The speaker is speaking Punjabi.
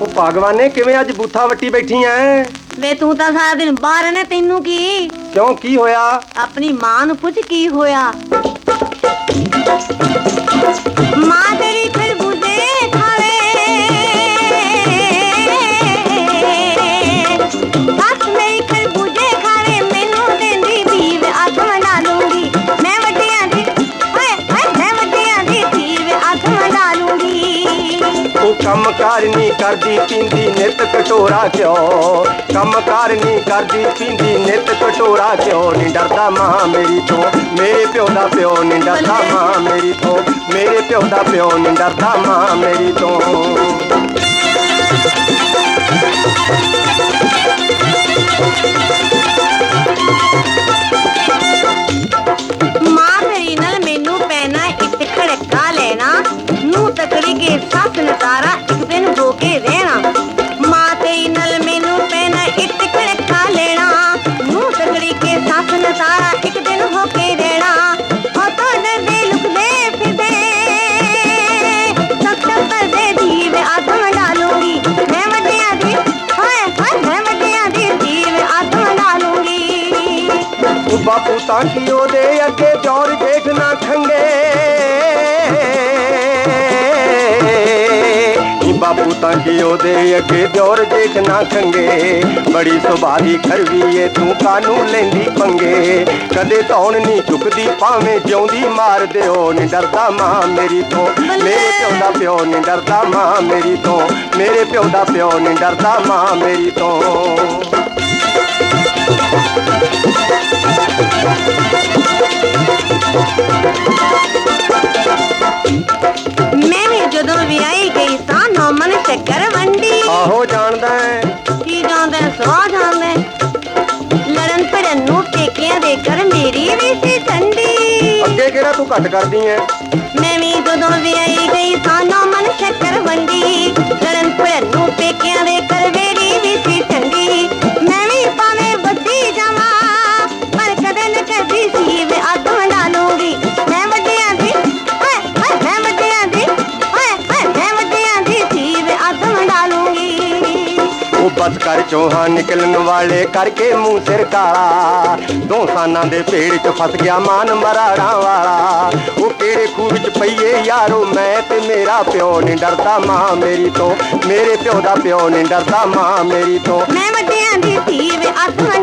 ਉਹ ਭਗਵਾਨੇ ਕਿਵੇਂ ਅੱਜ ਬੂਥਾ ਵੱਟੀ ਬੈਠੀ ਐ? ਵੇ ਤੂੰ ਤਾਂ ਸਾਰਾ ਦਿਨ ਬਾਹਰ ਨੇ ਤੈਨੂੰ ਕੀ? ਕਿਉਂ ਕੀ ਹੋਇਆ? ਆਪਣੀ ਮਾਂ ਨੂੰ ਪੁੱਛ ਕੀ ਹੋਇਆ? ਤੂੰ ਕੰਮਕਾਰ ਨਹੀਂ ਕਰਦੀ, ਪੀਂਦੀ ਨਿਤ ਕਟੋਰਾ ਕਿਉਂ? ਕੰਮਕਾਰ ਨਹੀਂ ਕਰਦੀ, ਪੀਂਦੀ ਨਿਤ ਕਟੋਰਾ ਕਿਉਂ? ਨਹੀਂ ਡਰਦਾ ਮਾਂ ਮੇਰੀ ਤੋਂ, ਮੇਰੇ ਪਿਓ ਦਾ ਪਿਓ ਨਹੀਂ ਡਰਦਾ ਮਾਂ ਮੇਰੀ ਤੋਂ, ਮੇਰੇ ਪਿਓ ਦਾ ਪਿਓ ਨਹੀਂ ਡਰਦਾ ਮਾਂ ਮੇਰੀ ਤੋਂ। ਕੀ ਉਹਦੇ ਅੱਗੇ ਜੋਰ ਜੇਠ ਨਾ ਖੰਗੇ। ਨੀ ਬਾਪੂ ਤਾਂ ਕੀ ਉਹਦੇ ਅੱਗੇ ਜੋਰ ਜੇਠ ਨਾ ਖੰਗੇ। ਬੜੀ ਸੁਭਾਰੀ ਖਰਵੀ ਏ ਤੂੰ ਕਾਨੂੰ ਲੈਂਦੀ ਪੰਗੇ? ਕਦੇ ਧੌਣ ਨਹੀਂ ਚੁੱਕਦੀ ਭਾਵੇਂ ਜਿਉਂਦੀ ਮਾਰ ਦਿਓ। ਨੀ ਡਰਦਾ ਮਾਂ ਮੇਰੀ ਤੋਂ ਮੇਰੇ ਪਿਓ ਦਾ ਪਿਓ ਨੀ ਡਰਦਾ ਮਾਂ ਮੇਰੀ ਤੋਂ ਮੇਰੇ ਪਿਓ ਦਾ ਪਿਓ ਨੀ ਡਰਦਾ ਮਾਂ ਮੇਰੀ ਤੋਂ। ਮੈਂ ਵੀ ਜਦੋਂ ਵਿਆਹੀ ਗਈ ਤਾਂ ਨੌਮਨ ਚੱਕਰ ਵੰਡੀ। ਆਹੋ ਜਾਣਦਾ ਹੈ। ਕੀ ਜਾਂਦਾ ਸੋ ਜਾਂਦਾ ਲੜਨ ਭੜਨ ਨੂੰ ਪੇਕਿਆਂ ਦੇ ਕਰ ਮੇਰੀ ਵੀ ਸੀ ਠੰਡੀ। ਅੱਗੇ ਕਿਹੜਾ ਤੂੰ ਘੱਟ ਕਰਦੀ ਐ? ਮੈਂ ਵੀ ਜਦੋਂ ਉਹ ਬਸ ਕਰ ਚੋਹਾ ਨਿਕਲਣ ਵਾਲੇ ਕਰਕੇ ਮੂੰਹ ਸਿਰ ਕਾਲਾ। ਦੋ ਸਾਨਾਂ ਦੇ ਪੇੜ 'ਚ ਫਸ ਗਿਆ ਮਾਨ ਮਰਾੜਾਂ ਵਾਲਾ। ਉਹ ਕਿਹੜੇ ਖੂਹ ਵਿੱਚ ਪਈਏ ਯਾਰੋ ਮੈਂ ਤੇ ਮੇਰਾ ਪਿਓ ਨਹੀਂ ਡਰਦਾ ਮਾਂ ਮੇਰੀ ਤੋਂ। ਮੇਰੇ ਪਿਓ ਦਾ ਪਿਓ ਨਹੀਂ ਡਰਦਾ ਮਾਂ ਮੇਰੀ ਤੋਂ। ਮੈਂ ਵੱਡਿਆਂ ਦੀ ਧੀ ਵੇ ਆਸਾਂ